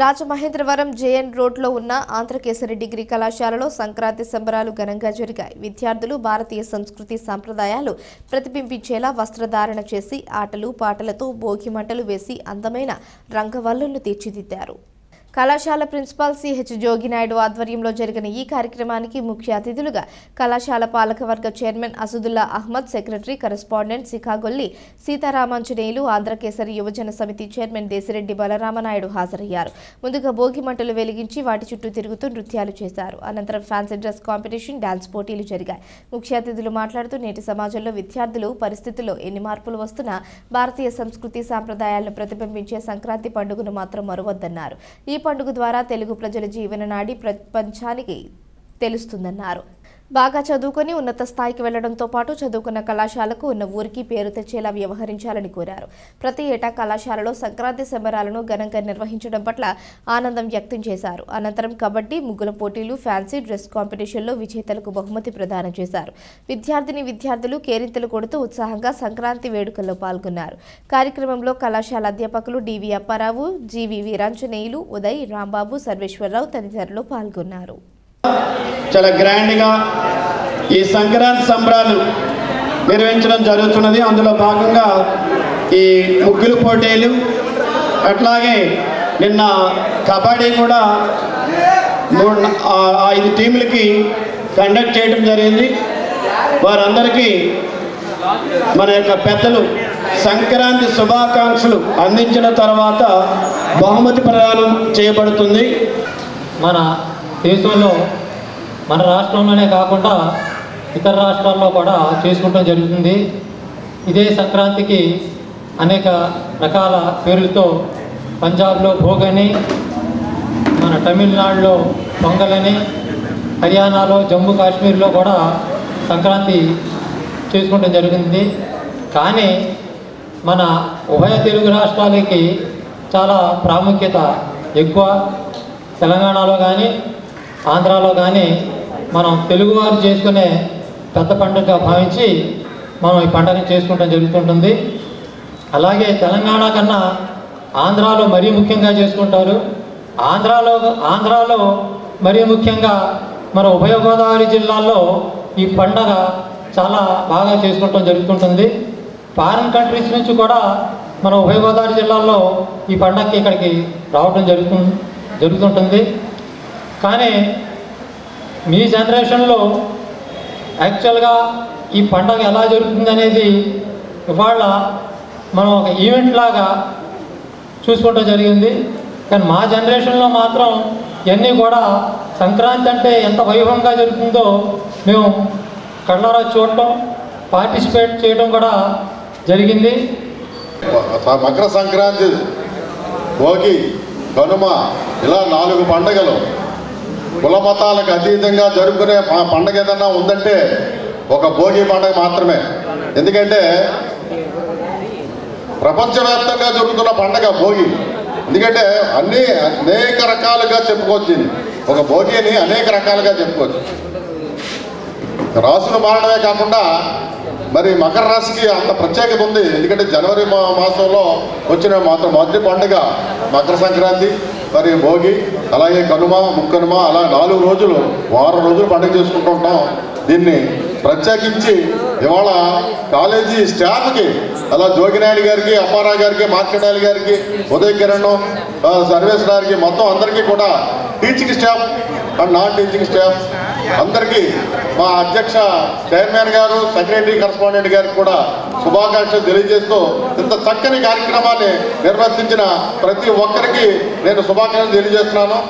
Rajamahendravaram JN రోడ్లో ఉన్న Andhrakesari degree కళాశాలలో సంక్రాంతి సంబరాలు ఘనంగా జరిగాయి. విద్యార్థులు భారతీయ సంస్కృతి సాంప్రదాయాలు ప్రతిబింబించేలా వస్త్రధారణ చేసి ఆటలు పాటలతో భోగి మంటలు వేసి అందమైన రంగవల్లులను తీర్చిదిద్దారు. కళాశాల ప్రిన్సిపాల్ సిహెచ్ జోగినాయుడు ఆధ్వర్యంలో జరిగిన ఈ కార్యక్రమానికి ముఖ్య అతిథులుగా కళాశాల పాలకవర్గ chairman Asadullah Ahmed secretary correspondent Shikhagolli Seetharamanjaneyulu Andhrakesari యువజన సమితి చైర్మన్ దేశిరెడ్డి బలరామనాయుడు హాజరయ్యారు. ముందుగా భోగి మంటలు వెలిగించి వాటి చుట్టూ తిరుగుతూ నృత్యాలు చేశారు. అనంతరం ఫ్యాన్సీ డ్రెస్ కాంపిటీషన్ డాన్స్ పోటీలు జరిగాయి. ముఖ్య అతిథులు మాట్లాడుతూ నేటి సమాజంలో విద్యార్థులు పరిస్థితుల్లో ఎన్ని మార్పులు వస్తున్నా భారతీయ సంస్కృతి సాంప్రదాయాలను ప్రతిబింబించే సంక్రాంతి పండుగను మాత్రం మరువద్దన్నారు. ఈ పండుగ ద్వారా తెలుగు ప్రజల జీవన నాడి ప్రపంచానికి తెలుస్తుందన్నారు. బాగా చదువుకొని ఉన్నత స్థాయికి వెళ్ళడంతో పాటు చదువుకున్న కళాశాలకు ఉన్న ఊరికి పేరు తెచ్చేలా వ్యవహరించాలని కోరారు. ప్రతి ఏటా కళాశాలలో సంక్రాంతి సంబరాలను ఘనంగా నిర్వహించడం పట్ల ఆనందం వ్యక్తం చేశారు. అనంతరం కబడ్డీ ముగ్గుల పోటీలు ఫ్యాన్సీ డ్రెస్ కాంపిటీషన్లో విజేతలకు బహుమతి ప్రదానం చేశారు. విద్యార్థిని విద్యార్థులు కేరింతలు కొడుతూ ఉత్సాహంగా సంక్రాంతి వేడుకల్లో పాల్గొన్నారు. కార్యక్రమంలో కళాశాల అధ్యాపకులు D V Apparao G V Veeranjaneyulu Uday Rambabu Sarveswararao తదితరులు పాల్గొన్నారు. చాలా గ్రాండ్గా ఈ సంక్రాంతి సంబరాలు నిర్వహించడం జరుగుతున్నది. అందులో భాగంగా ఈ ముగ్గులు పోటీలు అట్లాగే నిన్న కబడ్డీ కూడా మూడు ఐదు టీములకి కండక్ట్ చేయడం జరిగింది. వారందరికీ మన యొక్క పెద్దలు సంక్రాంతి శుభాకాంక్షలు అందించిన తర్వాత బహుమతి ప్రదానం చేయబడుతుంది. మన దేశంలో మన రాష్ట్రంలోనే కాకుండా ఇతర రాష్ట్రాల్లో కూడా చేసుకోవడం జరుగుతుంది. ఇదే సంక్రాంతికి అనేక రకాల పేర్లతో పంజాబ్లో భోగని మన తమిళనాడులో పొంగలని హర్యానాలో జమ్మూ కాశ్మీర్లో కూడా సంక్రాంతి చేసుకోవటం జరిగింది కానీ మన ఉభయ తెలుగు రాష్ట్రాలకి చాలా ప్రాముఖ్యత ఎక్కువ. తెలంగాణలో కానీ ఆంధ్రాలో కానీ మనం తెలుగువారు చేసుకునే పెద్ద పండుగగా భావించి మనం ఈ పండుగను చేసుకోవడం జరుగుతుంటుంది అలాగే తెలంగాణ కన్నా ఆంధ్రాలో మరీ ముఖ్యంగా చేసుకుంటారు. ఆంధ్రాలో ఆంధ్రాలో మరీ ముఖ్యంగా మన ఉభయ గోదావరి జిల్లాల్లో ఈ పండగ చాలా బాగా చేసుకోవటం జరుగుతుంటుంది ఫారిన్ కంట్రీస్ నుంచి కూడా మన ఉభయ గోదావరి జిల్లాల్లో ఈ పండగకి ఇక్కడికి రావడం జరుగుతు జరుగుతుంటుంది. కానీ మీ జనరేషన్లో యాక్చువల్గా ఈ పండగ ఎలా జరుగుతుంది అనేది ఇవాళ మనం ఒక ఈవెంట్ లాగా చూసుకోవటం జరిగింది. కానీ మా జనరేషన్లో మాత్రం ఇవన్నీ కూడా సంక్రాంతి అంటే ఎంత వైభవంగా జరుగుతుందో మేము కళ్ళారా చూడటం పార్టిసిపేట్ చేయడం కూడా జరిగింది. మకర సంక్రాంతి భోగి కనుమ ఇలా నాలుగు పండుగలు కుల మతాలకు అతీతంగా జరుపుకునే పండగ ఏదన్నా ఉందంటే ఒక భోగి పండగ మాత్రమే. ఎందుకంటే ప్రపంచవ్యాప్తంగా జరుగుతున్న పండగ భోగి. ఎందుకంటే అన్ని అనేక రకాలుగా చెప్పుకోవచ్చు ఒక భోగిని అనేక రకాలుగా చెప్పుకోవచ్చు. రాసులు మారడమే కాకుండా మరి మకర రాశికి అంత ప్రత్యేకత ఉంది. ఎందుకంటే జనవరి మాసంలో వచ్చిన మాత్రం మొదటి పండుగ మకర సంక్రాంతి. మరి భోగి అలాగే కనుమ ముక్కనుమ అలా నాలుగు రోజులు వారం రోజులు పండుగ చేసుకుంటూ ఉంటాం. దీన్ని ప్రత్యేకించి ఇవాళ కాలేజీ స్టాఫ్కి అలా జోగినాయుడు గారికి అప్పారావు గారికి మార్కెటాయలు గారికి ఉదయ్ కిరణ్ సర్వేశ్వరారికి సర్వేస్ మొత్తం అందరికీ కూడా teaching staff and non teaching staff అందరికీ మా అధ్యక్ష చైర్మన్ గారు సెక్రటరీ కరస్పాండెంట్ గారికి కూడా శుభాకాంక్షలు తెలియజేస్తూ ఇంత చక్కని కార్యక్రమాన్ని నిర్వర్తించిన ప్రతి ఒక్కరికి నేను శుభాకాంక్షలు తెలియజేస్తున్నాను.